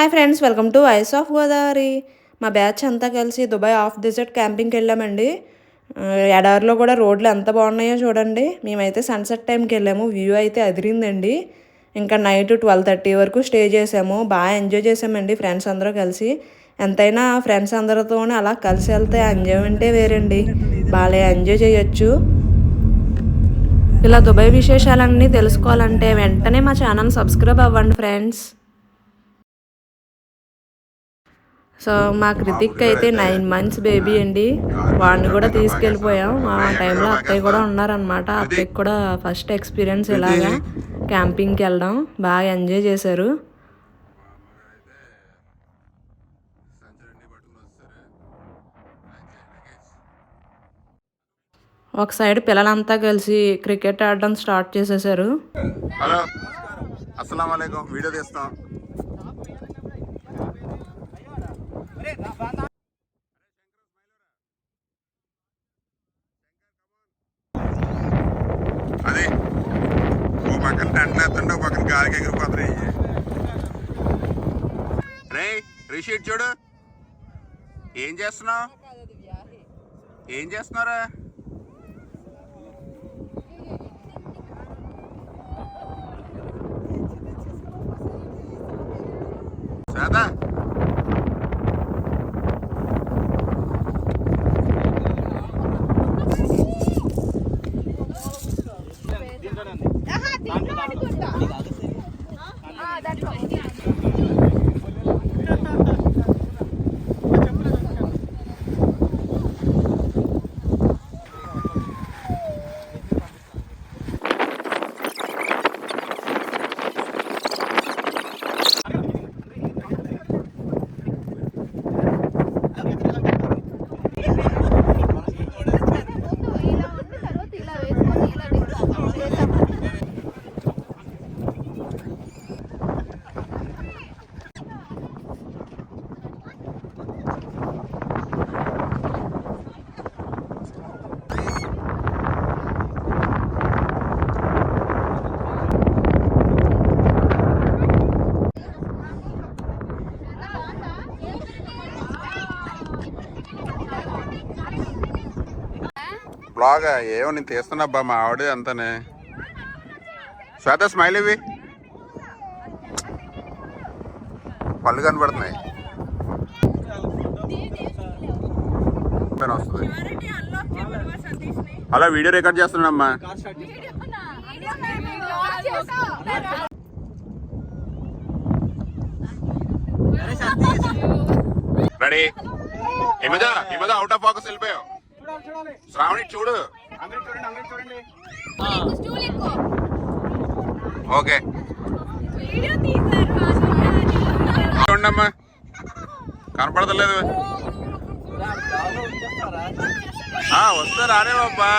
Hi friends welcome to eyes of Godavari మా batch అంతా కలిసి దుబాయ్ ఆఫ్ డిజర్ట్ క్యాంపింగ్కి వెళ్ళామండి. ఎడారిలో కూడా రోడ్లు ఎంత బాగున్నాయో చూడండి. మేమైతే సన్సెట్ టైంకి వెళ్ళాము. వ్యూ అయితే అదిరిందండి. ఇంకా నైట్ ట్వెల్వ్ థర్టీ వరకు స్టే చేసాము. బాగా ఎంజాయ్ చేసామండి ఫ్రెండ్స్ అందరూ కలిసి. ఎంతైనా ఫ్రెండ్స్ అందరితోనే అలా కలిసి వెళ్తే ఎంజాయ్మెంటే వేరండి. బాగా ఎంజాయ్ చేయొచ్చు. ఇలా దుబాయ్ విశేషాలన్నీ తెలుసుకోవాలంటే వెంటనే మా ఛానల్ సబ్స్క్రైబ్ అవ్వండి ఫ్రెండ్స్ సో మా కృతిక్ అయితే నైన్ మంత్స్ బేబీ అండి. వాడిని కూడా తీసుకెళ్ళిపోయాం. ఆ టైంలో అత్తయ్య కూడా ఉన్నారనమాట అత్తయ్యకి కూడా ఫస్ట్ ఎక్స్పీరియన్స్ ఇలాగా క్యాంపింగ్కి వెళ్ళడం. బాగా ఎంజాయ్ చేశారు. ఒక సైడ్ పిల్లలంతా కలిసి క్రికెట్ ఆడడం స్టార్ట్ చేసేసారు. హలో అస్సలం వీడియో తీస్తాం. అది. ఓ పక్కన టెంట్లేస్తుండే ఓ పక్కన గాలికి ఎగిరిపోతున్నాయి. రే రిషీట్ చూడు. ఏం చేస్తున్నావు? ఏం చేస్తున్నారా? శ్వేత. బ్లాగ్ ఏమో నేను తీస్తున్నా అబ్బా మా ఆవిడ అంతానే. శ్వేత స్మైల్ ఇవి పళ్ళు కనబడుతున్నాయి వస్తుంది అలా video record చేస్తున్నామ్మా ready? Himaja Himaja out of focus వెళ్ళిపోయావు. శ్రావణి చూడు. ఓకే. చూడమ్మా కనపడతలేదు. ఆ, వస్తే రానే బాబా.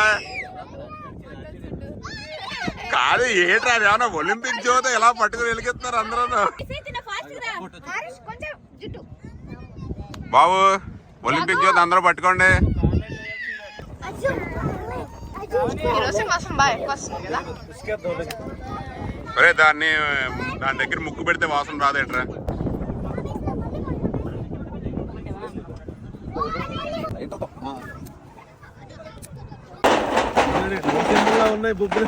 కాదు ఏంట్రా ఏమన్నా ఒలింపిక్ జ్యోతి ఎలా పట్టుకుని వెలిగిస్తున్నారు అందరూ? బాబు ఒలింపిక్ జ్యోతి అందరూ పట్టుకోండి. కిరోసిన్ బాగా ఎక్కువ వస్తుంది కదా ఒరే దాన్ని దాని దగ్గర ముక్కు పెడితే వాసన రాదేట్రా. ఉన్నాయి బొబ్బులు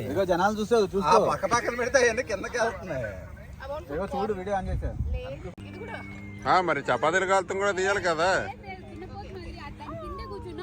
ఇదిగో జనాలు చూస్తే చూస్తూ పక్క పక్కన పెడితే అవన్నీ కిందకి వెళ్తున్నాయి. చూడు వీడియో ఆన్ చేశా మరి చపాతీలు కాలుతం కూడా తీయాలి కదా. కింద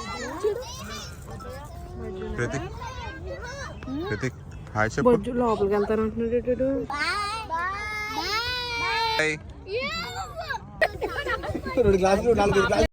కృతిక్ కృతిక్ హాయ్ చెప్పు లోపలికి వెళ్తాను అంటున్నాడు హాయ్ రెండు గ్లాసులు నాలుగు గ్లాసులు